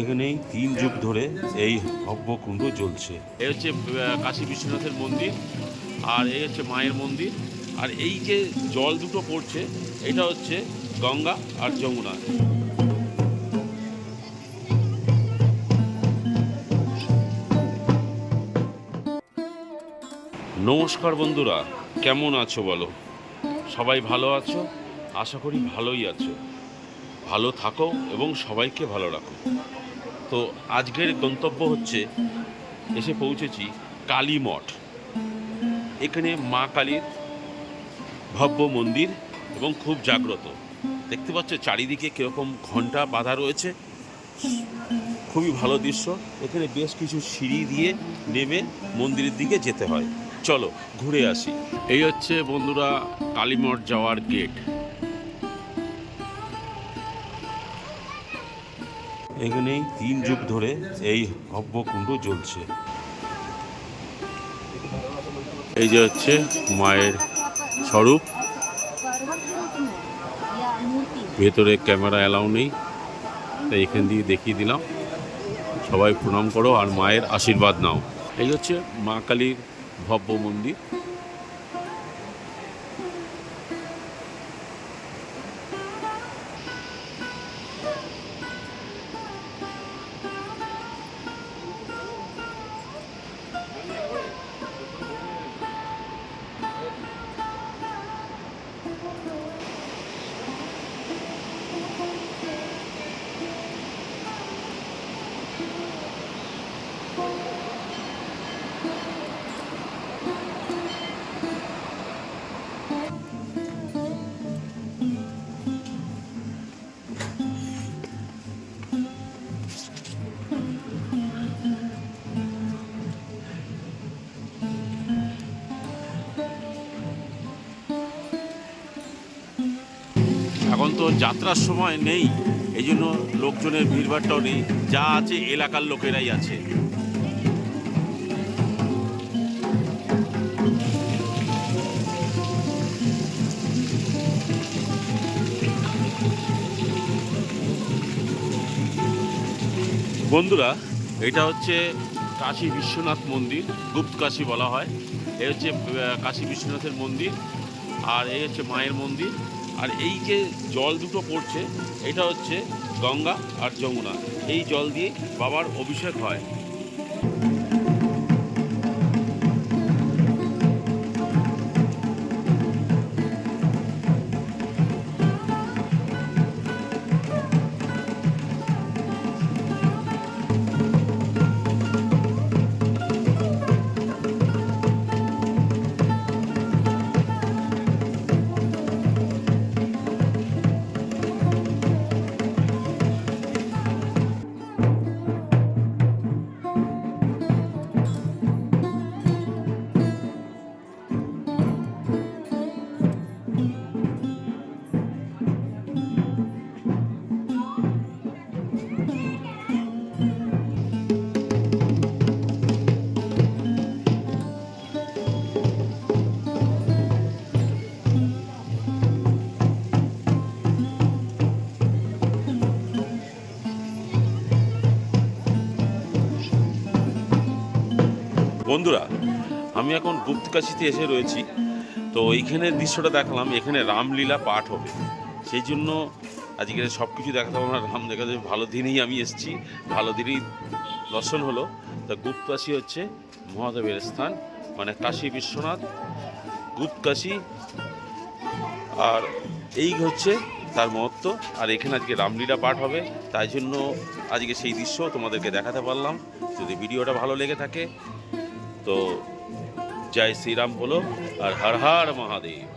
এখানেই তিন যুগ ধরে এই ভব্যকুণ্ড জ্বলছে। এই হচ্ছে কাশী বিশ্বনাথের মন্দির, আর এই হচ্ছে মায়ের মন্দির, আর এই যে জল দুটো পড়ছে, এটা হচ্ছে গঙ্গা আর যমুনা। নমস্কার বন্ধুরা, কেমন আছো বলো? সবাই ভালো আছো? আশা করি ভালোই আছো। ভালো থাকো এবং সবাইকে ভালো রাখো। তো আজকের গন্তব্য হচ্ছে এসে পৌঁছেছি কালী মঠ। এখানে মা কালীর ভব্য মন্দির এবং খুব জাগ্রত। দেখতে পাচ্ছ চারিদিকে কীরকম ঘণ্টা বাঁধা রয়েছে। খুবই ভালো দৃশ্য। এখানে বেশ কিছু সিঁড়ি দিয়ে নেমে মন্দিরের দিকে যেতে হয়। চলো ঘুরে আসি। এই হচ্ছে বন্ধুরা কালীমঠ যাওয়ার গেট এখানেই তিন যুগ ধরে এই ভব্যকুণ্ড জ্বলছে। এই যে হচ্ছে মায়ের স্বরূপ। ভেতরে ক্যামেরা অ্যালাউ নেই, তাই এখান দিয়ে দেখিয়ে দিলাম। সবাই প্রণাম করো আর মায়ের আশীর্বাদ নাও। এই হচ্ছে মা কালীর ভব্য মন্দির। এখন তো যাত্রার সময় নেই এই জন্য লোকজনের ভিড়ভাড়টাও নেই। যা আছে এলাকার লোকেরাই আছে। বন্ধুরা, এটা হচ্ছে কাশী বিশ্বনাথ মন্দির, গুপ্ত কাশী বলা হয়। এই হচ্ছে কাশী বিশ্বনাথের মন্দির, আর এই হচ্ছে মায়ের মন্দির। আর এই যে জল দুটো পড়ছে, এটা হচ্ছে গঙ্গা আর যমুনা। এই জল দিয়ে বাবার অভিষেক হয়। বন্ধুরা, আমি এখন গুপ্তকাশিতে এসে রয়েছি। তো এইখানের দৃশ্যটা দেখলাম, এখানে রামলীলা পাঠ হবে। সেই জন্য আজকে সব কিছু দেখাতে পারব না রাম দেখা যাবে ভালো দিনেই আমি এসেছি, ভালো দিনেই দর্শন হলো। তা গুপ্তকাশী হচ্ছে মহাদেবের স্থান মানে কাশী বিশ্বনাথ গুপ্তকাশী আর এই হচ্ছে তার মহত্ব। আর এখানে আজকে রামলীলা পাঠ হবে। তাই জন্য আজকে সেই দৃশ্য তোমাদেরকে দেখাতে পারলাম। যদি ভিডিওটা ভালো লেগে থাকে তো জয় শ্রীরাম বলো আর হর হর মহাদেব।